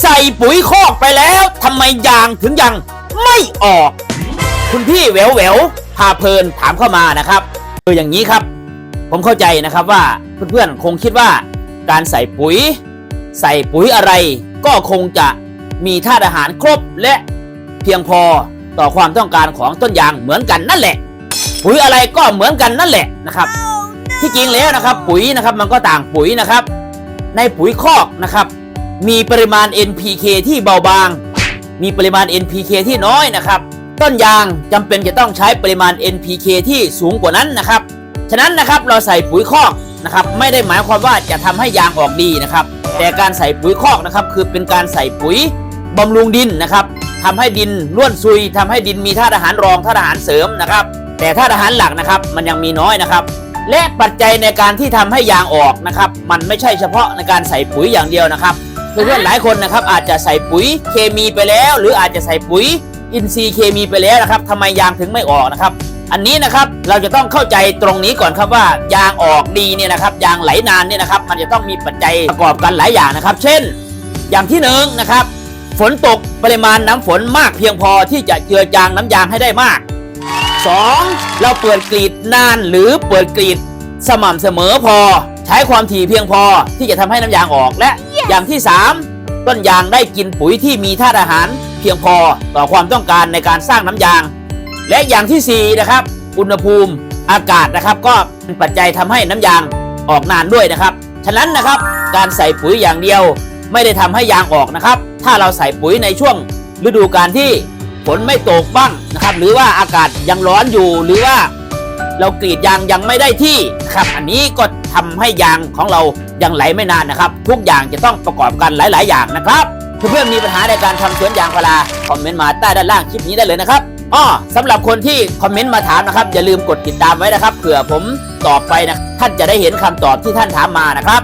ใส่ปุ๋ยคอกไปแล้วทำไมยางถึงยังไม่ออก คุณพี่แหววแหววพาเพลินถามเข้ามานะครับคืออย่างนี้ครับ ผมเข้าใจนะครับว่าเพื่อนๆคงคิดว่า การใส่ปุ๋ย ใส่ปุ๋ยอะไร ก็คงจะมีธาตุอาหารครบและเพียงพอต่อความต้องการของต้นยางเหมือนกันนั่นแหละ ปุ๋ยอะไรก็เหมือนกันนั่นแหละนะครับ ที่จริงแล้วนะครับ ปุ๋ยนะครับมันก็ต่างปุ๋ยนะครับ ในปุ๋ยคอกนะครับ มีปริมาณ NPK ที่เบาบาง มีปริมาณ NPK ที่น้อยนะครับ ต้นยางจำเป็นจะต้องใช้ปริมาณ NPK ที่สูงกว่านั้นนะครับ ฉะนั้นนะครับเราใส่ปุ๋ยคอกนะครับไม่ได้หมายความว่าจะทำให้ยางออกดีนะครับ แต่การใส่ปุ๋ยคอกนะครับคือเป็นการใส่ปุ๋ยบำรุงดินนะครับทำให้ดินร่วนซุยทำให้ดินมีธาตุอาหารรองธาตุอาหารเสริมนะครับ แต่ธาตุอาหารหลักนะครับมันยังมีน้อยนะครับ และปัจจัยในการที่ทำให้ยางออกนะครับ มันไม่ใช่เฉพาะในการใส่ปุ๋ยอย่างเดียวนะครับ เพื่อนๆหลายคนนะครับอาจจะใส่ปุ๋ยเคมีไปแล้ว หรืออาจจะใส่ปุ๋ยอินทรีย์เคมีไปแล้วนะครับทำไมยางถึงไม่ออกนะครับ อันนี้นะครับเราจะต้องเข้าใจตรงนี้ก่อนครับว่ายางออกดีเนี่ยนะครับยางไหลนานเนี่ยนะครับ มันจะต้องมีปัจจัยประกอบกันหลายอย่างนะครับ เช่น อย่างที่หนึ่งนะครับ ฝนตกปริมาณน้ำฝนมากเพียงพอที่จะเจือจางน้ำยางให้ได้มาก 2. เราเปิดกรีดนานหรือเปิดกรีดสม่ำเสมอพอ ใช้ความถี่เพียงพอที่จะทำให้น้ำยางออกและอย่างที่ 3 ต้นยางได้กินปุ๋ยที่มีธาตุอาหาร เพียงพอต่อความต้องการในการสร้างน้ำยาง และอย่างที่4นะครับอุณหภูมิอากาศนะครับ ก็เป็นปัจจัยทำให้น้ำยางออกนานด้วยนะครับ ฉะนั้นนะครับการใส่ปุ๋ยอย่างเดียว ไม่ได้ทำให้ยางออกนะครับ ถ้าเราใส่ปุ๋ยในช่วงฤดูการที่ฝนไม่ตกบ้างนะครับ หรือว่าอากาศยังร้อนอยู่หรือว่า เรากรีดยางยังไม่ได้ที่นะครับ อันนี้ก็ทำให้ยางของเรายังไหลไม่นานนะครับ ทุกอย่างจะต้องประกอบกันหลาย ๆ อย่างนะครับเพื่อนๆมีปัญหาในการทำสวนยางพาราคอมเมนต์มาใต้ด้านล่างคลิปนี้ได้เลยนะครับอ้อสำหรับคนที่คอมเมนต์มาถามนะครับ อย่าลืมกดติดตามไว้นะครับเผื่อผมตอบไปนะท่านจะได้เห็นคำตอบที่ท่านถามมานะครับ